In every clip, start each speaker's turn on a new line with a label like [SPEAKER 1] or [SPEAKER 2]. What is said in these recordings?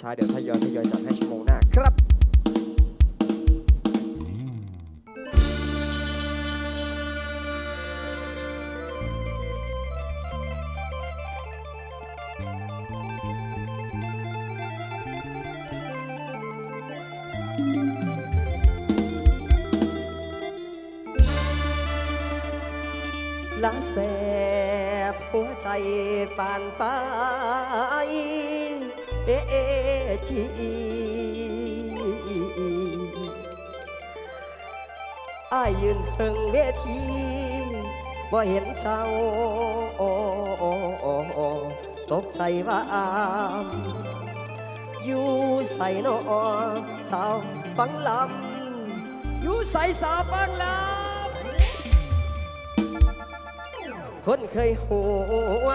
[SPEAKER 1] ชาเดี๋ยวทยอยทยอยจัดให้ชั่วโมงหน้าครับละแสบหัวใจปานฟ้า เอเอจีอายยืนเทิงเวทีบ่เห็นเจ้าตกใจว่าอามอยู่ใส่นอสาวฟังลำอยู่ใส่สาวฟังลำคนเคยหัว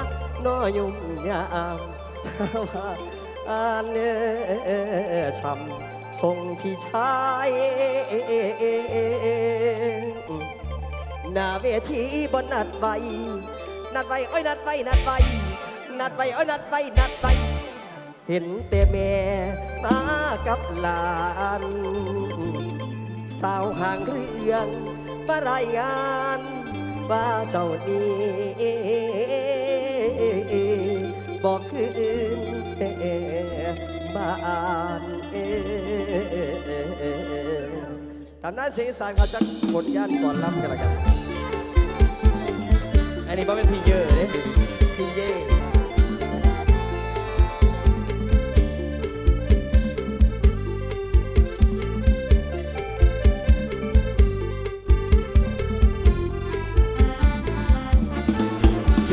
[SPEAKER 1] นอยุ่มยามถ้าว่า อ่านเนื้อช้ำส่งพี่ชายหน้าเวทีบนนัดไว้นัดไว้โอ้ยนัดไว้นัดไว้นัดไว้โอ้ยนัดไว้นัดไว้เห็นแต่แม่มากับหลานสาวห่างเรื่องมารายงานว่าเจ้านี้บอกคืออื่น บ้านตามนั้นสีสานเขาจะผลงานก่อนรับกันละกัน อันนี้บ่เป็นพี่เยอะเลยพี่เย่ย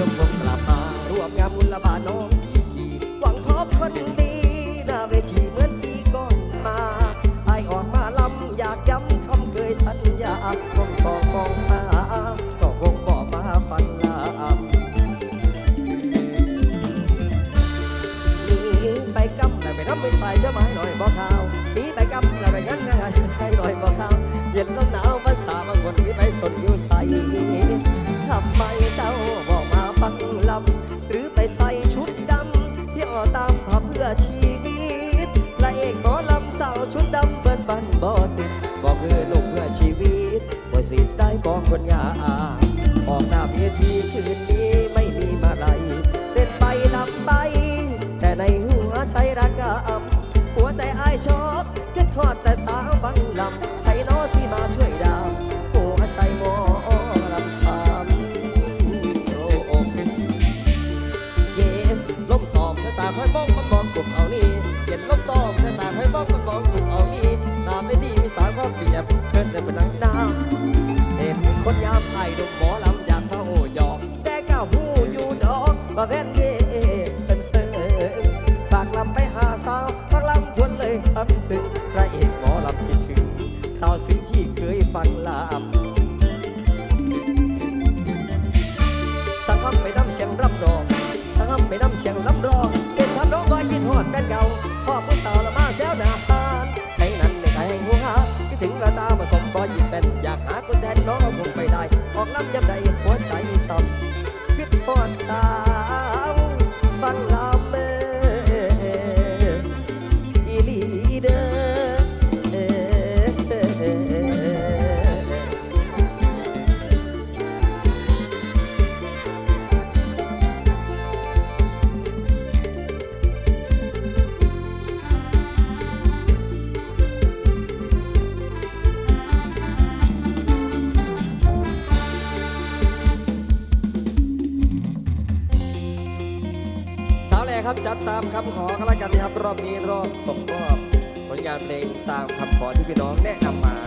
[SPEAKER 1] กวงกลับมา รวมงานบุญละบาทน้อง ไปน้ำไม่ใส่เจ้าไม้หน่อยบอกข่าวหนีไปกำแต่ไปงั้นให้หน่อยบอกข่าวเย็นลมหนาวภาษาบางคนที่ไปสนอยู่ใส่ทำไมเจ้าบอกมาฟังลำหรือไปใส่ชุดดำที่ออตามหาเพื่อชีวิตพระเอกหมอลำสาวชุดดำเปิ้นบันบอติดบอกคือลูกเพื่อชีวิตว่สิได้บอกคนงาออกหน้าเวทีคืนนี้ ชอบคิดทอดแต่สาวบาง ขอกันแล้วกันนะครับ รอบนี้รอบส่งมอบผลงานเพลงตามคำขอที่พี่น้องแนะนำมา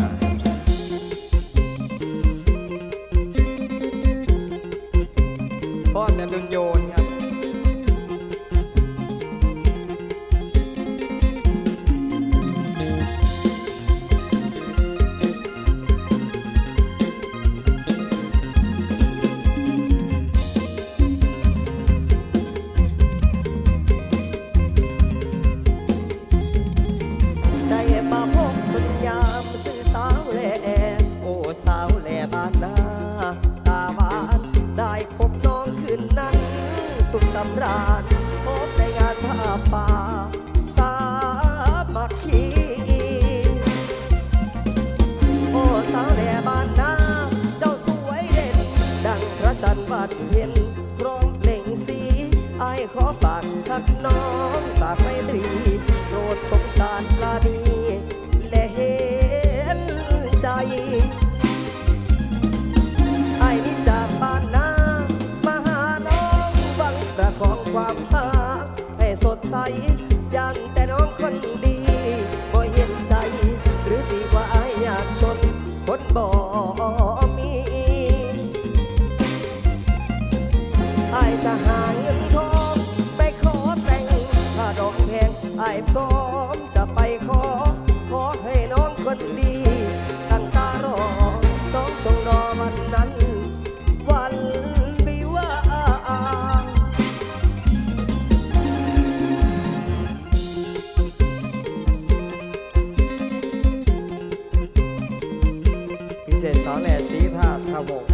[SPEAKER 1] เศษสอวแหล่สีธาตุครับผม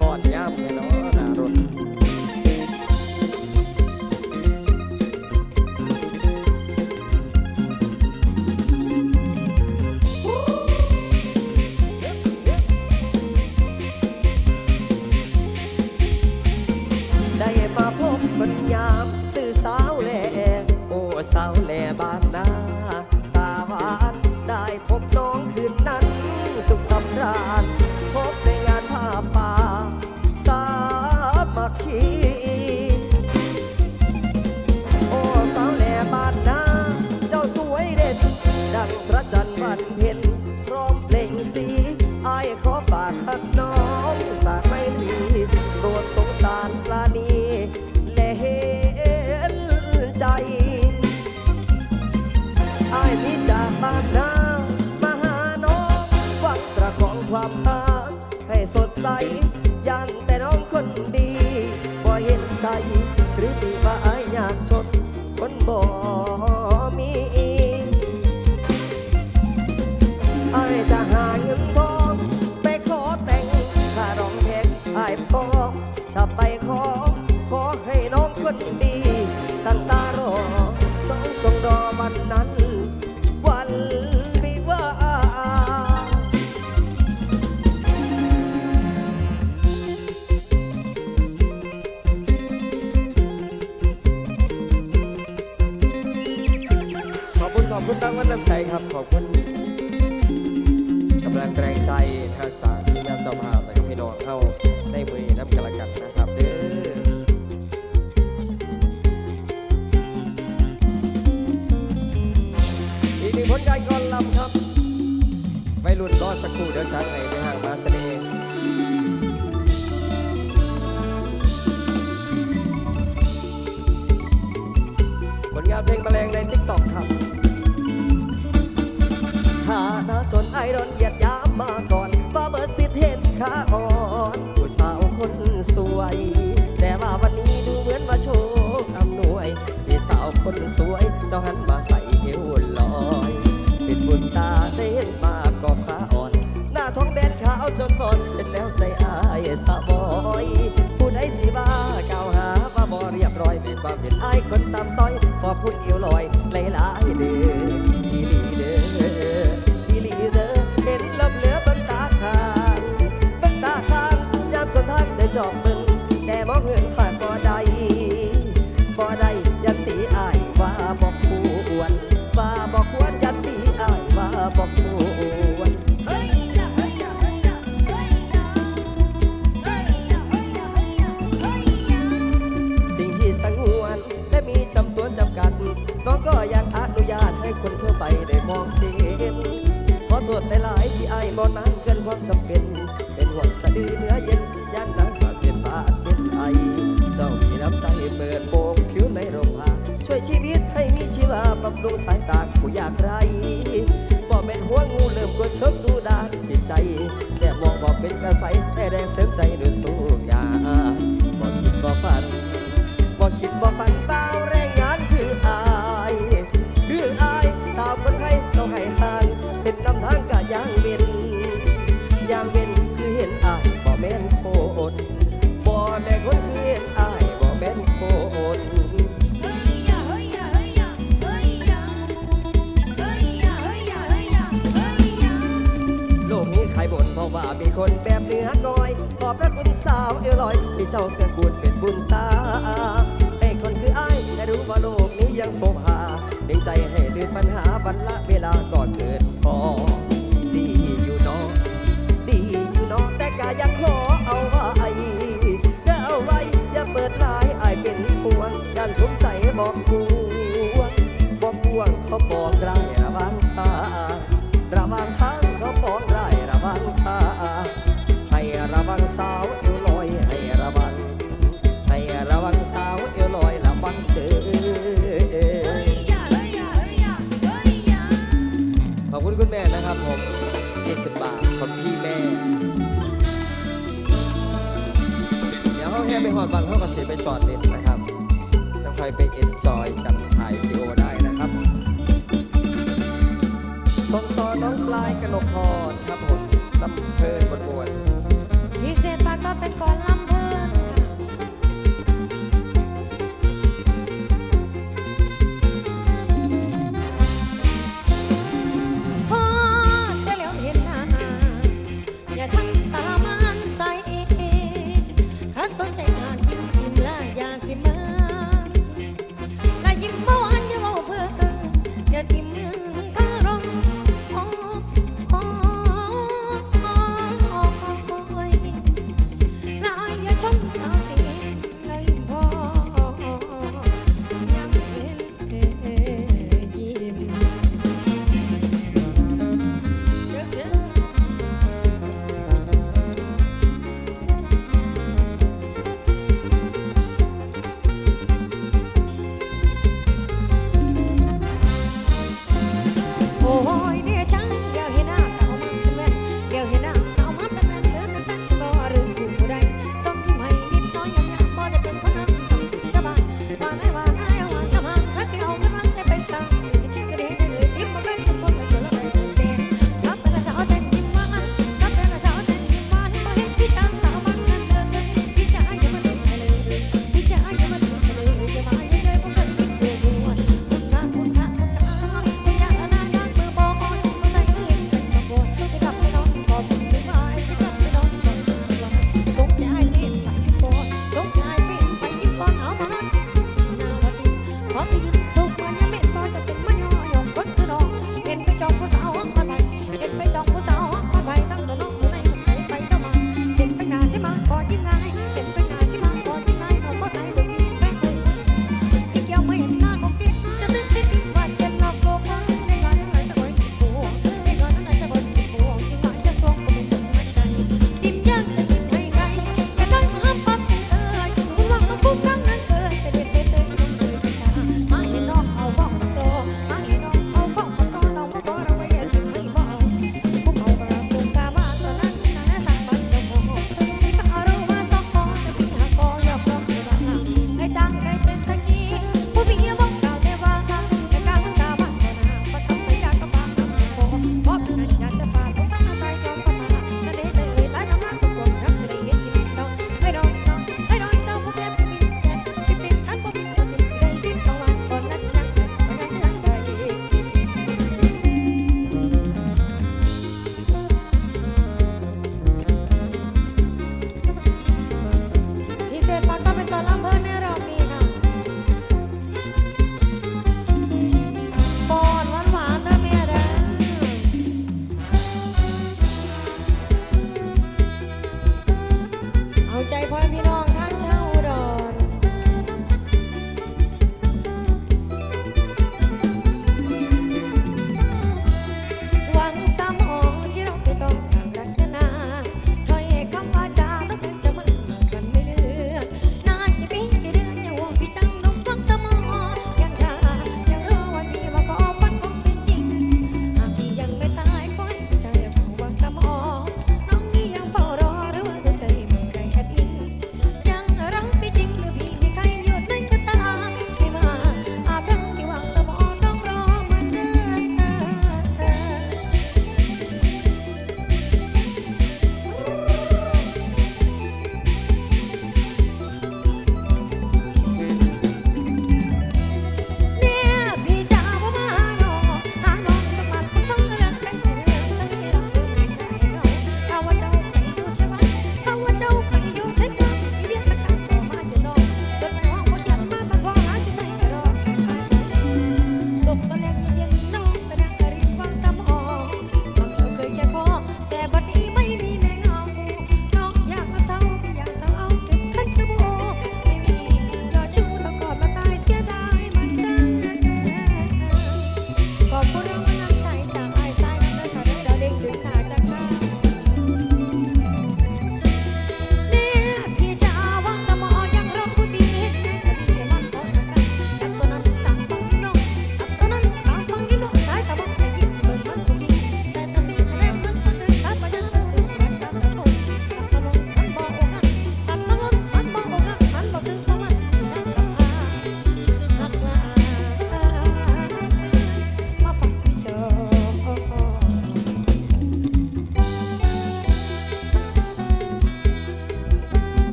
[SPEAKER 1] ปอดย่ำเลยเนาะ สีอายขอฝากหักน้องฝากไม่รีโปรดสงสารปลานีและเห็นใจอายพี่จากบ้านนามาหาน้องหวังประคองความหาให้สดใสยันแต่น้องคนดีพอเห็นใจ ขาอ่อนผู้สาวคนสวย แต่ว่าวันนี้ดูเหมือนมาโชคอำนวยพี่สาวคนสวยเจ้าหันมาใส่เอวลอยเป็นบุญตาได้เห็นมากกอบขาอ่อน หน้าท้องแบนขาวจนบอนเป็นแล้วใจอายสะบอยผู้ใดสิบ้าก่าวหาว่าบ่เรียบร้อยเป็นว่าเป็นอาคนตามต้อยพอพูดเอวลอยหลายๆเดือ บ่นานเกินความจำเป็น เป็นห่วงสะดือเนื้อเย็นย่านน้ำสาดเป็นบาทเป็นไอเจ้ามีน้ำใจเปิดโปงผิวในโรงพาช่วยชีวิตให้มีชีวาบำรุงสายตาผู้อยากไร้บ่เป็นหัวงูเริ่มกดชกดูดานจิตใจแค่มองบ่เป็นกระใสแค่แดงเสริมใจด้วยสู้ยาบ่คิดบ่ฝัน ที่เจ้าเกิดอกูลเป็นบุญตาไอ้คนคือไอ้ายใรู้ว่าโลกนี้ยังโสมหาเดึนใจให้ลืมปัญหาวันละเวลาก่อนเกิดพอดีอยู่เนอะดีอยู่เนอะแต่ก็อยากขอเอาไว้ก็เอาไว้อย่าเปิดลายไอ้เป็นห่วงดันสมใจบอกกลับอกกวงเขาบอกได้ระวังตาระวังทางเขาบอกได้ระวังตาให้ระวังสาวอยู่ หอดบังเขาก็เสีไปจอดเล่นนะครับแล้วค่อยไปเอ็นจอยกันถ่ายวิดีโอได้นะครับส่งต่อน้องปลายกนกพรครับผมลำเพลินบนบวน
[SPEAKER 2] พิเศษปากก็เป็นก่อนลำ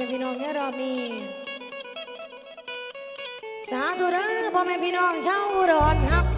[SPEAKER 2] แม่พี่น้องในรอบนี้สาธุเะพ่อแม่พี่น้องชาวอุดรครับ